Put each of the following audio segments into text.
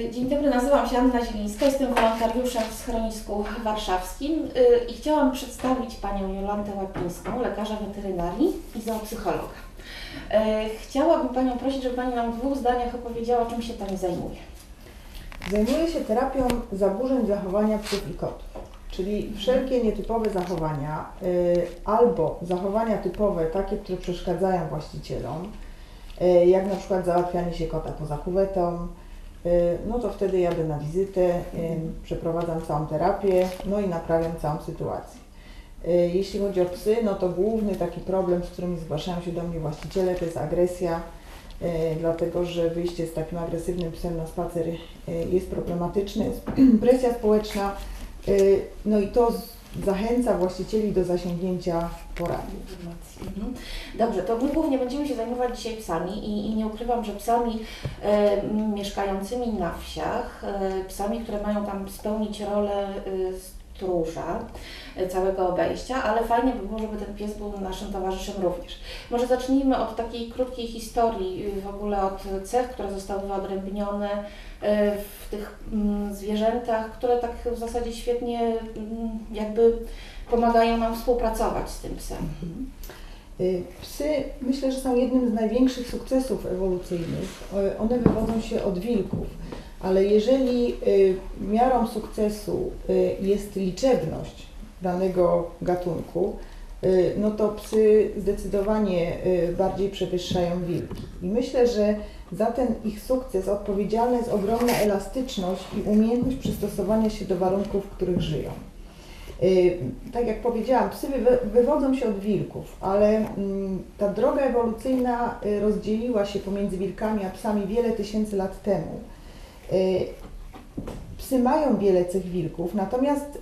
Y, Dzień dobry, nazywam się Anna Zielińska, jestem wolontariuszem w schronisku warszawskim y, i chciałam przedstawić Panią Jolantę Łapińską, lekarza weterynarii i zoopsychologa. Y, Chciałabym Panią prosić, żeby Pani nam w dwóch zdaniach opowiedziała, czym się Pani zajmuje. Zajmuję się terapią zaburzeń zachowania psów i kotów, czyli wszelkie nietypowe zachowania albo zachowania typowe, takie, które przeszkadzają właścicielom, jak na przykład załatwianie się kota poza kuwetą, no to wtedy jadę na wizytę, y, przeprowadzam całą terapię, no i naprawiam całą sytuację. Y, Jeśli chodzi o psy, no to główny taki problem, z którym zgłaszają się do mnie właściciele, to jest agresja, e, dlatego że wyjście z takim agresywnym psem na spacer e, jest problematyczne, jest presja społeczna, e, no i to zachęca właścicieli do zasięgnięcia porady. Mhm. Dobrze, to my głównie będziemy się zajmować dzisiaj psami i, i nie ukrywam, że psami e, mieszkającymi na wsiach, e, psami, które mają tam spełnić rolę e, stróża e, całego obejścia, ale fajnie by było, żeby ten pies był naszym towarzyszem również. Może zacznijmy od takiej krótkiej historii, y, w ogóle od cech, które zostały wyodrębnione e, w tych mm, zwierzętach, które tak w zasadzie świetnie mm, jakby pomagają nam współpracować z tym psem. Y, Psy myślę, że są jednym z największych sukcesów ewolucyjnych. Y, One wywodzą się od wilków, ale jeżeli y, miarą sukcesu y, jest liczebność danego gatunku, y, no to psy zdecydowanie bardziej przewyższają wilki. I myślę, że za ten ich sukces odpowiedzialna jest ogromna elastyczność i umiejętność przystosowania się do warunków, w których żyją. Tak jak powiedziałam, psy wywodzą się od wilków, ale mm, ta droga ewolucyjna rozdzieliła się pomiędzy wilkami a psami wiele tysięcy lat temu. Y, Psy mają wiele cech wilków, natomiast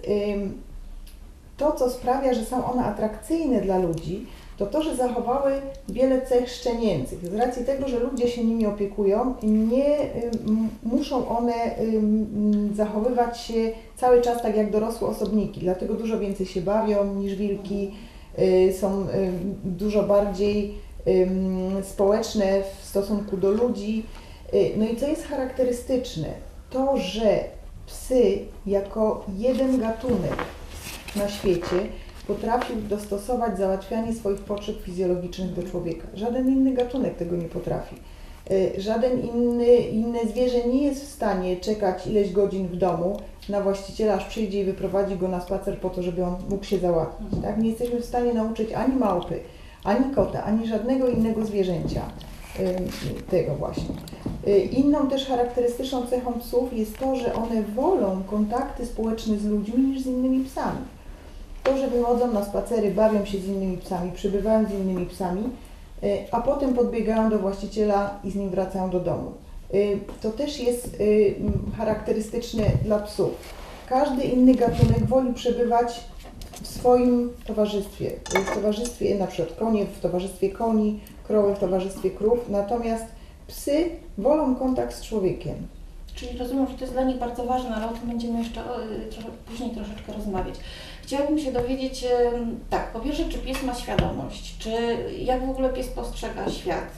to, co sprawia, że są one atrakcyjne dla ludzi, to to, że zachowały wiele cech szczenięcych. Z racji tego, że ludzie się nimi opiekują, nie muszą one zachowywać się cały czas tak jak dorosłe osobniki, dlatego dużo więcej się bawią niż wilki, y, są dużo bardziej społeczne w stosunku do ludzi. Y, No i co jest charakterystyczne, to, że psy jako jeden gatunek na świecie potrafił dostosować załatwianie swoich potrzeb fizjologicznych do człowieka. Żaden inny gatunek tego nie potrafi. Y, Żaden inny, inne zwierzę nie jest w stanie czekać ileś godzin w domu na właściciela, aż przyjdzie i wyprowadzi go na spacer po to, żeby on mógł się załatwić. Tak? Nie jesteśmy w stanie nauczyć ani małpy, ani kota, ani żadnego innego zwierzęcia tego właśnie. Y, Inną też charakterystyczną cechą psów jest to, że one wolą kontakty społeczne z ludźmi niż z innymi psami. To, że wychodzą na spacery, bawią się z innymi psami, przybywają z innymi psami, y, a potem podbiegają do właściciela i z nim wracają do domu. Y, To też jest charakterystyczne dla psów. Każdy inny gatunek woli przebywać w swoim towarzystwie. W towarzystwie na przykład konie, w towarzystwie koni, krowy w towarzystwie krów, natomiast psy wolą kontakt z człowiekiem. Czyli rozumiem, że to jest dla nich bardzo ważne, ale o tym będziemy jeszcze y, trochę, później troszeczkę rozmawiać. Chciałabym się dowiedzieć, tak, po pierwsze, czy pies ma świadomość, czy jak w ogóle pies postrzega świat,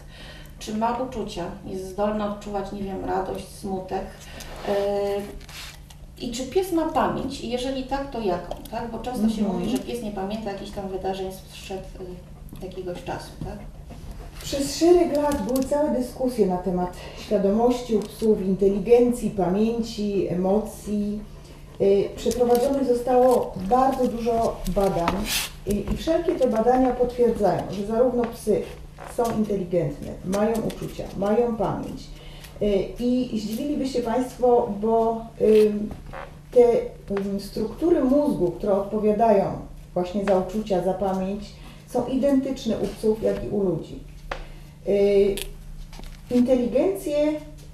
czy ma uczucia, jest zdolny odczuwać, nie wiem, radość, smutek. y, I czy pies ma pamięć? I jeżeli tak, to jaką, tak? Bo często się Mhm. mówi, że pies nie pamięta jakichś tam wydarzeń sprzed y, jakiegoś czasu, tak? Przez szereg lat były całe dyskusje na temat świadomości u psów, inteligencji, pamięci, emocji. Y, Przeprowadzonych zostało bardzo dużo badań i, wszelkie te badania potwierdzają, że zarówno psy są inteligentne, mają uczucia, mają pamięć. Y, I zdziwiliby się Państwo, bo te struktury mózgu, które odpowiadają właśnie za uczucia, za pamięć, są identyczne u psów, jak i u ludzi. Y, Inteligencję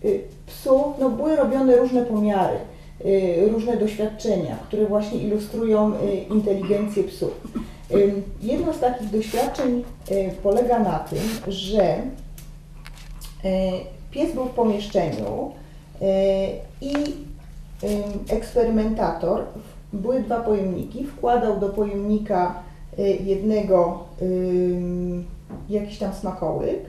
y, psów, no były robione różne pomiary, y, różne doświadczenia, które właśnie ilustrują inteligencję psów. Jedno z takich doświadczeń polega na tym, że pies był w pomieszczeniu i eksperymentator, były dwa pojemniki, wkładał do pojemnika jednego jakiś tam smakołyk,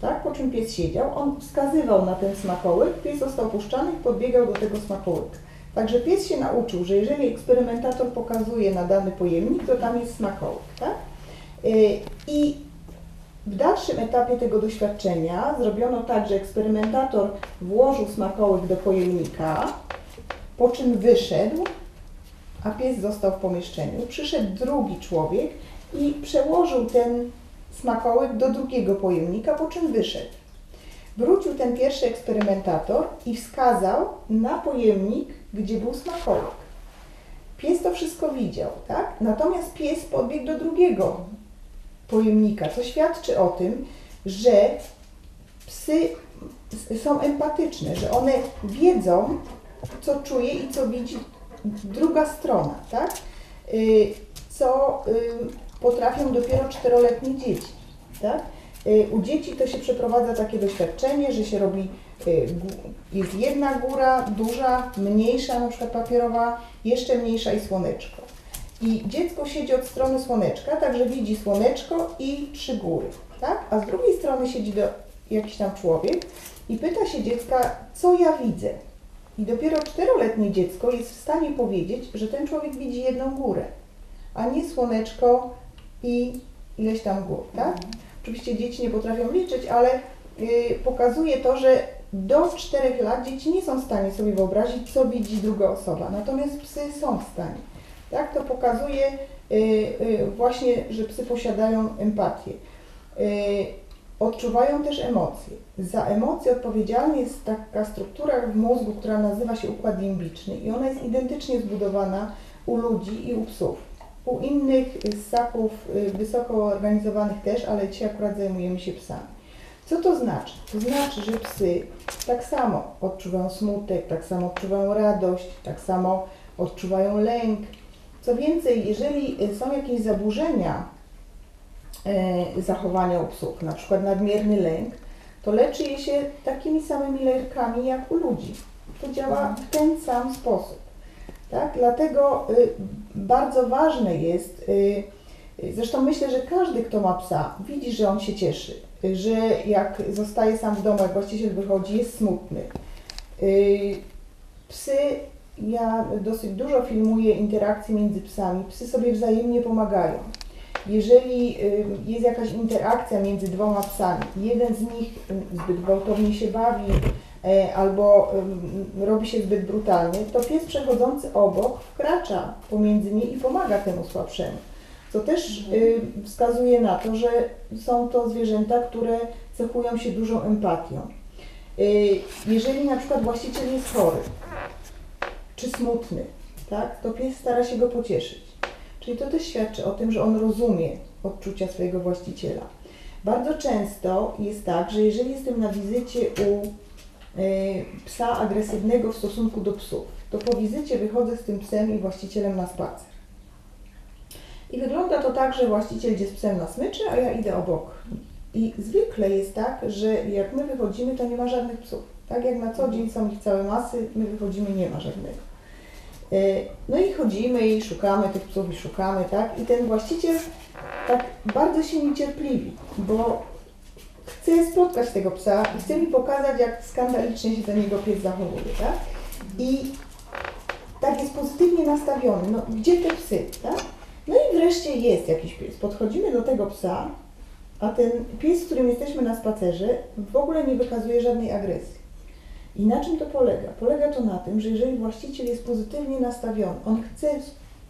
Tak? Po czym pies siedział, on wskazywał na ten smakołyk, pies został puszczany i podbiegał do tego smakołyka. Także pies się nauczył, że jeżeli eksperymentator pokazuje na dany pojemnik, to tam jest smakołyk. Tak? Y, I w dalszym etapie tego doświadczenia zrobiono tak, że eksperymentator włożył smakołyk do pojemnika, po czym wyszedł, a pies został w pomieszczeniu. Przyszedł drugi człowiek i przełożył ten smakołyk do drugiego pojemnika, po czym wyszedł. Wrócił ten pierwszy eksperymentator i wskazał na pojemnik, gdzie był smakołyk. Pies to wszystko widział, tak? Natomiast pies podbiegł do drugiego pojemnika, co świadczy o tym, że psy są empatyczne, że one wiedzą, co czuje i co widzi druga strona, tak? Y, Co potrafią dopiero czteroletnie dzieci, tak? Y, U dzieci to się przeprowadza takie doświadczenie, że się robi, y, jest jedna góra, duża, mniejsza, na przykład papierowa, jeszcze mniejsza i słoneczko. I dziecko siedzi od strony słoneczka, także widzi słoneczko i trzy góry, tak? A z drugiej strony siedzi do, jakiś tam człowiek i pyta się dziecka, co ja widzę. I dopiero czteroletnie dziecko jest w stanie powiedzieć, że ten człowiek widzi jedną górę, a nie słoneczko i ileś tam gór, tak? Oczywiście dzieci nie potrafią liczyć, ale y, pokazuje to, że do 4 lat dzieci nie są w stanie sobie wyobrazić, co widzi druga osoba, natomiast psy są w stanie. Tak? To pokazuje y, y, właśnie, że psy posiadają empatię. Odczuwają też emocje. Za emocje odpowiedzialna jest taka struktura w mózgu, która nazywa się układ limbiczny i ona jest identycznie zbudowana u ludzi i u psów. U innych ssaków y, wysoko organizowanych też, ale dzisiaj akurat zajmujemy się psami. Co to znaczy? To znaczy, że psy tak samo odczuwają smutek, tak samo odczuwają radość, tak samo odczuwają lęk. Co więcej, jeżeli są jakieś zaburzenia e, zachowania u psów, na przykład nadmierny lęk, to leczy je się takimi samymi lekami jak u ludzi. To działa w ten sam sposób. Tak? Dlatego y, bardzo ważne jest, y, y, zresztą myślę, że każdy, kto ma psa, widzi, że on się cieszy, że jak zostaje sam w domu, jak właściciel wychodzi, jest smutny. Psy, ja dosyć dużo filmuję interakcji między psami, psy sobie wzajemnie pomagają. Jeżeli jest jakaś interakcja między dwoma psami, jeden z nich zbyt gwałtownie się bawi albo ym, robi się zbyt brutalnie, to pies przechodzący obok wkracza pomiędzy nie i pomaga temu słabszemu. Co też y, wskazuje na to, że są to zwierzęta, które cechują się dużą empatią. Y, Jeżeli na przykład właściciel jest chory czy smutny, tak, to pies stara się go pocieszyć. Czyli to też świadczy o tym, że on rozumie odczucia swojego właściciela. Bardzo często jest tak, że jeżeli jestem na wizycie u psa agresywnego w stosunku do psów, to po wizycie wychodzę z tym psem i właścicielem na spacer. I wygląda to tak, że właściciel idzie z psem na smyczy, a ja idę obok. I zwykle jest tak, że jak my wychodzimy, to nie ma żadnych psów. Tak jak na co dzień są ich całe masy, my wychodzimy, nie ma żadnego. Y, No i chodzimy i szukamy tych psów i szukamy, tak? I ten właściciel tak bardzo się niecierpliwi, bo chce spotkać tego psa i chce mi pokazać, jak skandalicznie się ten jego pies zachowuje, tak? I tak jest pozytywnie nastawiony, no gdzie te psy, tak? No i wreszcie jest jakiś pies. Podchodzimy do tego psa, a ten pies, z którym jesteśmy na spacerze, w ogóle nie wykazuje żadnej agresji. I na czym to polega? Polega to na tym, że jeżeli właściciel jest pozytywnie nastawiony, on chce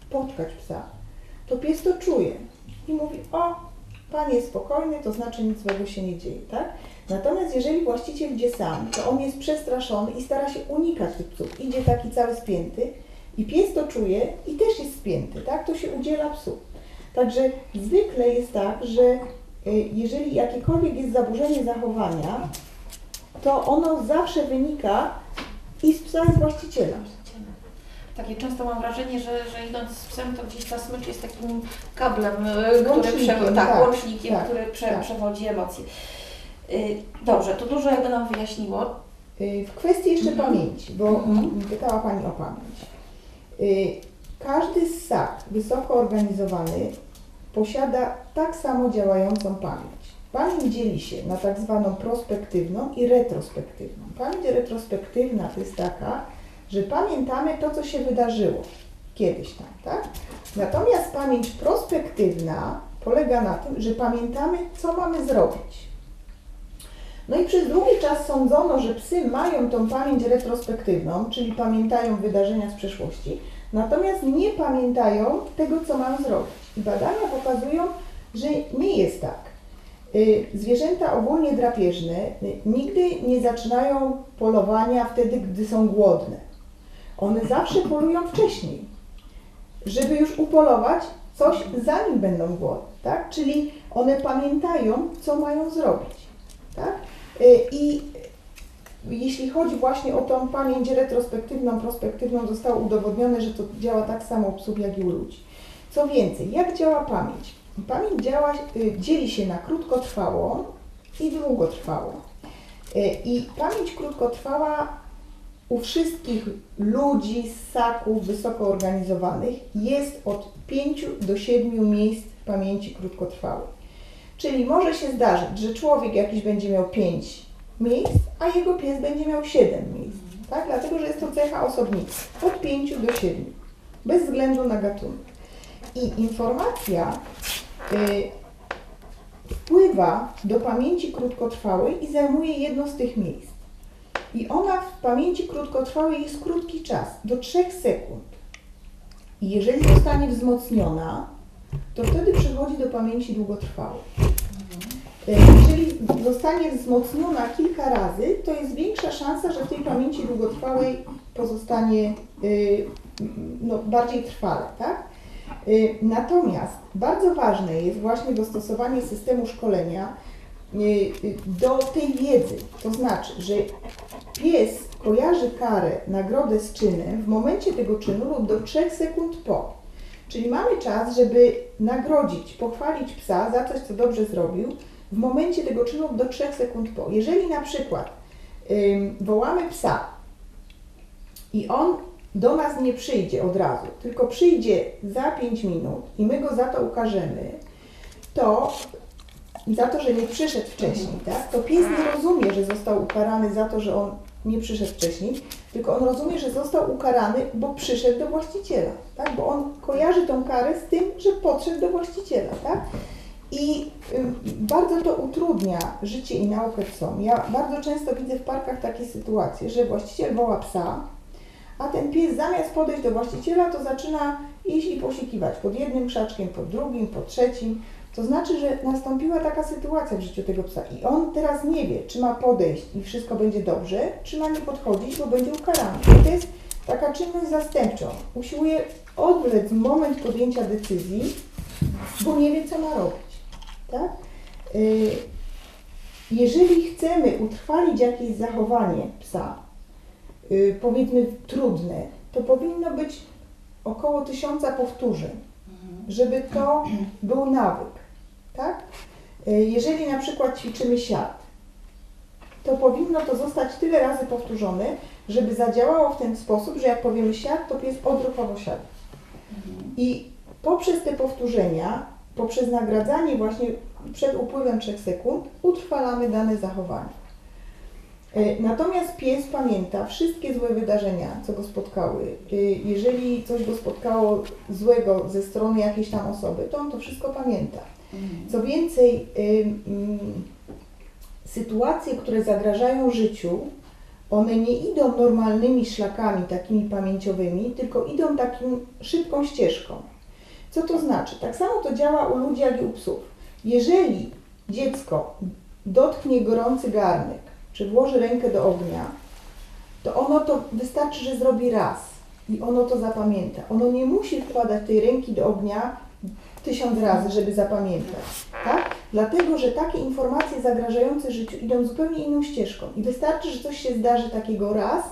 spotkać psa, to pies to czuje i mówi, o, pan jest spokojny, to znaczy nic złego się nie dzieje, tak? Natomiast jeżeli właściciel idzie sam, to on jest przestraszony i stara się unikać tych psów. Idzie taki cały spięty i pies to czuje i też jest spięty, tak? To się udziela psu. Także zwykle jest tak, że y, jeżeli jakiekolwiek jest zaburzenie zachowania, to ono zawsze wynika i z psa, i z właściciela. Takie często mam wrażenie, że, że idąc z psem, to gdzieś ta smycz jest takim kablem, y, który prze, tak, tak, łącznikiem, tak, który prze, tak. przewodzi emocje. Y, Dobrze, to dużo jakby nam wyjaśniło. Y, W kwestii jeszcze Mhm. pamięci, bo Mhm. pytała Pani o pamięć. Y, Każdy ssak wysoko organizowany posiada tak samo działającą pamięć. Pamięć dzieli się na tak zwaną prospektywną i retrospektywną. Pamięć retrospektywna to jest taka, że pamiętamy to, co się wydarzyło kiedyś tam, tak? Natomiast pamięć prospektywna polega na tym, że pamiętamy, co mamy zrobić. No i przez długi czas sądzono, że psy mają tą pamięć retrospektywną, czyli pamiętają wydarzenia z przeszłości, natomiast nie pamiętają tego, co mają zrobić. I badania pokazują, że nie jest tak. Y, Zwierzęta ogólnie drapieżne y, nigdy nie zaczynają polowania wtedy, gdy są głodne. One zawsze polują wcześniej, żeby już upolować coś, zanim będą głodne, tak? Czyli one pamiętają, co mają zrobić, tak? Y, I jeśli chodzi właśnie o tą pamięć retrospektywną, prospektywną, zostało udowodnione, że to działa tak samo u psów, jak i u ludzi. Co więcej, jak działa pamięć? Pamięć działa, y, dzieli się na krótkotrwałą i długotrwałą. Y, I pamięć krótkotrwała u wszystkich ludzi, ssaków wysoko organizowanych jest od 5 do 7 miejsc pamięci krótkotrwałej. Czyli może się zdarzyć, że człowiek jakiś będzie miał 5 miejsc, a jego pies będzie miał 7 miejsc. Tak? Dlatego, że jest to cecha osobnica. Od 5 do 7. Bez względu na gatunek. I informacja y, wpływa do pamięci krótkotrwałej i zajmuje jedno z tych miejsc. I ona w pamięci krótkotrwałej jest krótki czas, do 3 sekund. I jeżeli zostanie wzmocniona, to wtedy przechodzi do pamięci długotrwałej. E, Jeżeli zostanie wzmocniona kilka razy, to jest większa szansa, że w tej pamięci długotrwałej pozostanie y, no, bardziej trwale, tak? Y, Natomiast bardzo ważne jest właśnie dostosowanie systemu szkolenia do tej wiedzy. To znaczy, że pies kojarzy karę, nagrodę z czynem w momencie tego czynu lub do 3 sekund po. Czyli mamy czas, żeby nagrodzić, pochwalić psa za coś, co dobrze zrobił w momencie tego czynu do 3 sekund po. Jeżeli na przykład ym, wołamy psa i on do nas nie przyjdzie od razu, tylko przyjdzie za 5 minut i my go za to ukażemy, to za to, że nie przyszedł wcześniej, tak, to pies nie rozumie, że został ukarany za to, że on nie przyszedł wcześniej, tylko on rozumie, że został ukarany, bo przyszedł do właściciela, tak, bo on kojarzy tą karę z tym, że podszedł do właściciela, tak. I bardzo to utrudnia życie i naukę psom. Ja bardzo często widzę w parkach takie sytuacje, że właściciel woła psa, a ten pies zamiast podejść do właściciela, to zaczyna iść i posikiwać pod jednym krzaczkiem, pod drugim, pod trzecim. To znaczy, że nastąpiła taka sytuacja w życiu tego psa i on teraz nie wie, czy ma podejść i wszystko będzie dobrze, czy ma nie podchodzić, bo będzie ukarany. I to jest taka czynność zastępcza. Usiłuje odwlec moment podjęcia decyzji, bo nie wie, co ma robić. Tak? Y, Jeżeli chcemy utrwalić jakieś zachowanie psa, y, powiedzmy trudne, to powinno być około tysiąca powtórzeń, żeby to był nawyk. Tak? Y, Jeżeli na przykład ćwiczymy siat, to powinno to zostać tyle razy powtórzone, żeby zadziałało w ten sposób, że jak powiemy siat, to pies odruchowo siada. I poprzez te powtórzenia, poprzez nagradzanie właśnie przed upływem 3 sekund, utrwalamy dane zachowanie. E, Natomiast pies pamięta wszystkie złe wydarzenia, co go spotkały. E, Jeżeli coś go spotkało złego ze strony jakiejś tam osoby, to on to wszystko pamięta. Co więcej, sytuacje, które zagrażają życiu, one nie idą normalnymi szlakami takimi pamięciowymi, tylko idą taką szybką ścieżką. Co to znaczy? Tak samo to działa u ludzi, jak i u psów. Jeżeli dziecko dotknie gorący garnek, czy włoży rękę do ognia, to ono to wystarczy, że zrobi raz i ono to zapamięta. Ono nie musi wkładać tej ręki do ognia tysiąc razy, żeby zapamiętać. Tak? Dlatego, że takie informacje zagrażające życiu idą zupełnie inną ścieżką. I wystarczy, że coś się zdarzy takiego raz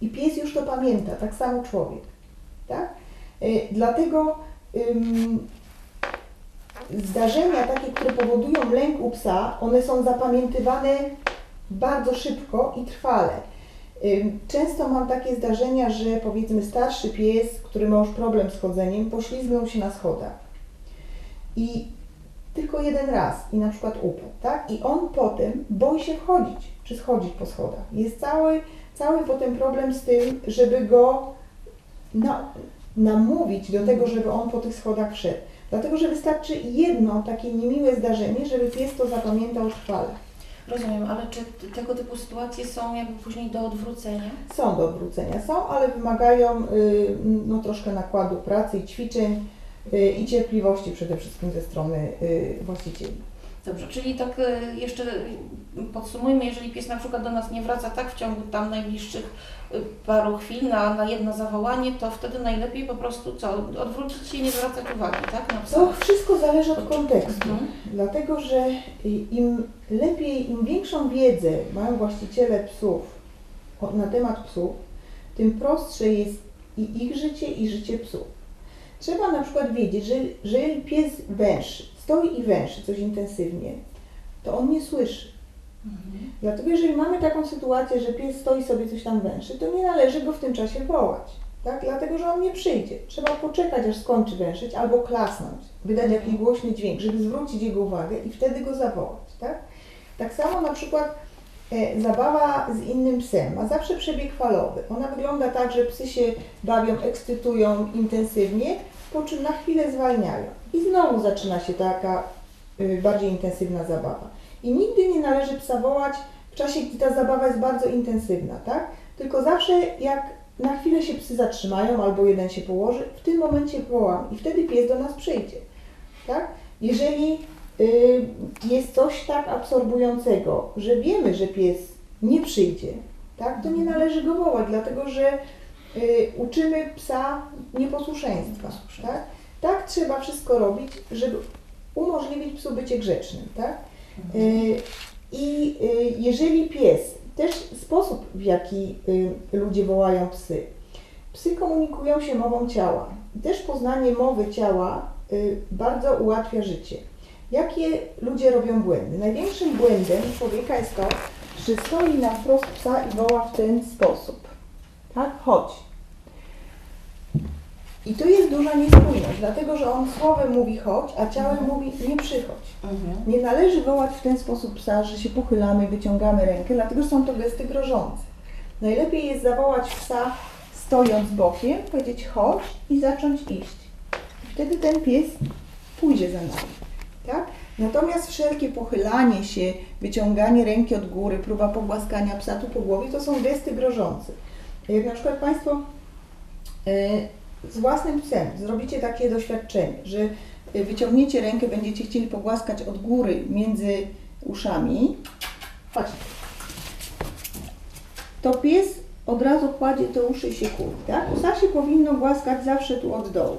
i pies już to pamięta, tak samo człowiek. Tak? Y, Dlatego ym, zdarzenia takie, które powodują lęk u psa, one są zapamiętywane bardzo szybko i trwale. Często mam takie zdarzenia, że powiedzmy starszy pies, który ma już problem z chodzeniem, poślizgnął się na schodach. I tylko jeden raz i na przykład upadł, tak? I on potem boi się wchodzić, czy schodzić po schodach. Jest cały, cały potem problem z tym, żeby go na, namówić do tego, żeby on po tych schodach wszedł. Dlatego, że wystarczy jedno takie niemiłe zdarzenie, żeby pies to zapamiętał trwale. Rozumiem, ale czy tego typu sytuacje są jakby później do odwrócenia? Są do odwrócenia, są, ale wymagają y, no, troszkę nakładu pracy i ćwiczeń i cierpliwości przede wszystkim ze strony y, właścicieli. Dobrze, czyli tak e, jeszcze podsumujmy, jeżeli pies na przykład do nas nie wraca tak w ciągu tam najbliższych paru chwil na, na jedno zawołanie, to wtedy najlepiej po prostu co? Odwrócić się i nie zwracać uwagi, tak? Na psa. To wszystko zależy od kontekstu, Mhm. dlatego że im lepiej, im większą wiedzę mają właściciele psów na temat psów, tym prostsze jest i ich życie, i życie psów. Trzeba na przykład wiedzieć, że że jeżeli pies węszy, stoi i węszy coś intensywnie, to on nie słyszy. Mhm. Dlatego jeżeli mamy taką sytuację, że pies stoi sobie coś tam węszy, to nie należy go w tym czasie wołać. Tak? Dlatego, że on nie przyjdzie. Trzeba poczekać, aż skończy węszyć, albo klasnąć, wydać jakiś głośny dźwięk, żeby zwrócić jego uwagę i wtedy go zawołać. Tak, tak samo na przykład e, zabawa z innym psem ma zawsze przebieg falowy. Ona wygląda tak, że psy się bawią, ekscytują intensywnie, po czym na chwilę zwalniają. I znowu zaczyna się taka y, bardziej intensywna zabawa. I nigdy nie należy psa wołać w czasie, gdy ta zabawa jest bardzo intensywna, tak? Tylko zawsze jak na chwilę się psy zatrzymają albo jeden się położy, w tym momencie wołam i wtedy pies do nas przyjdzie, tak? Jeżeli y, jest coś tak absorbującego, że wiemy, że pies nie przyjdzie, tak? To nie należy go wołać, dlatego że uczymy psa nieposłuszeństwa, tak? Tak trzeba wszystko robić, żeby umożliwić psu bycie grzecznym, tak? Y, I y, jeżeli pies, też sposób w jaki y, ludzie wołają psy. Psy komunikują się mową ciała. Też poznanie mowy ciała y, bardzo ułatwia życie. Jakie ludzie robią błędy? Największym błędem człowieka jest to, że stoi na wprost psa i woła w ten sposób. Tak? Chodź. I tu jest duża niespójność, dlatego że on słowem mówi chodź, a ciałem mówi nie przychodź. Mhm. Nie należy wołać w ten sposób psa, że się pochylamy, wyciągamy rękę, dlatego że są to gesty grożące. Najlepiej jest zawołać psa stojąc bokiem, powiedzieć chodź i zacząć iść. I wtedy ten pies pójdzie za nami. Tak? Natomiast wszelkie pochylanie się, wyciąganie ręki od góry, próba pogłaskania psa tu po głowie, to są gesty grożące. Jak na przykład Państwo e, z własnym psem zrobicie takie doświadczenie, że wyciągniecie rękę, będziecie chcieli pogłaskać od góry między uszami, chodźcie, to pies od razu kładzie te uszy i się kuli, tak? Psa się powinno głaskać zawsze tu od dołu.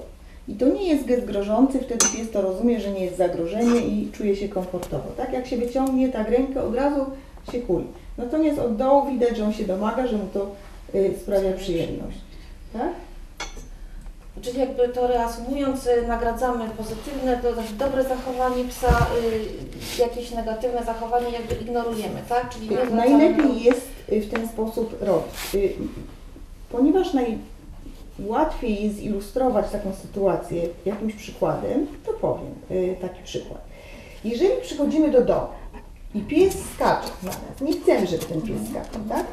I to nie jest gest grożący, wtedy pies to rozumie, że nie jest zagrożenie i czuje się komfortowo. Tak jak się wyciągnie tak rękę, od razu się kuli. Natomiast od dołu widać, że on się domaga, że mu to sprawia przyjemność. Tak? Czyli jakby to reasumując, y, nagradzamy pozytywne, to znaczy dobre zachowanie psa, y, jakieś negatywne zachowanie jakby ignorujemy, tak? Czyli nie zwracamy Najlepiej jest y, w ten sposób robić. Y, Ponieważ najłatwiej jest zilustrować taką sytuację jakimś przykładem, to powiem y, taki przykład. Jeżeli przychodzimy do domu i pies skacze na nas, nie chcemy, żeby ten pies skakał, tak?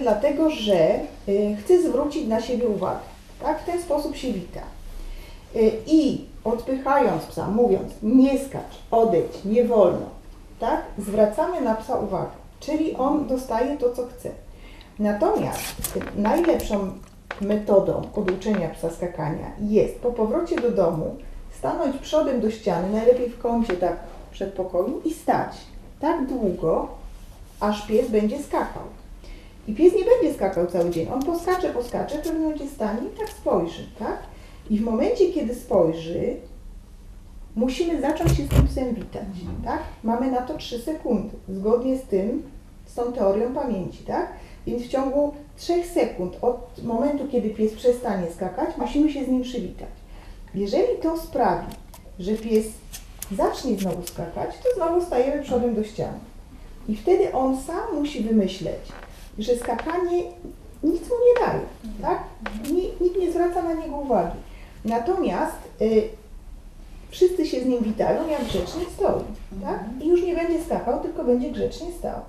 Dlatego, że y, chce zwrócić na siebie uwagę, tak? W ten sposób się wita. Y, I odpychając psa, mówiąc nie skacz, odejdź, nie wolno, tak? Zwracamy na psa uwagę, czyli on dostaje to, co chce. Natomiast najlepszą metodą oduczenia psa skakania jest po powrocie do domu stanąć przodem do ściany, najlepiej w kącie tak przed pokoju i stać tak długo, aż pies będzie skakał. I pies nie będzie skakał cały dzień. On poskacze, poskacze, w pewnym momencie stanie i tak spojrzy, tak? I w momencie, kiedy spojrzy, musimy zacząć się z tym psem witać, tak? Mamy na to 3 sekundy, zgodnie z tym, z tą teorią pamięci, tak? Więc w ciągu 3 sekund od momentu, kiedy pies przestanie skakać, musimy się z nim przywitać. Jeżeli to sprawi, że pies zacznie znowu skakać, to znowu stajemy przodem do ściany. I wtedy on sam musi wymyśleć, że skakanie nic mu nie daje, tak? Ni- Nikt nie zwraca na niego uwagi. Natomiast y, wszyscy się z nim witają, jak grzecznie stoi. Tak? I już nie będzie skakał, tylko będzie grzecznie stał.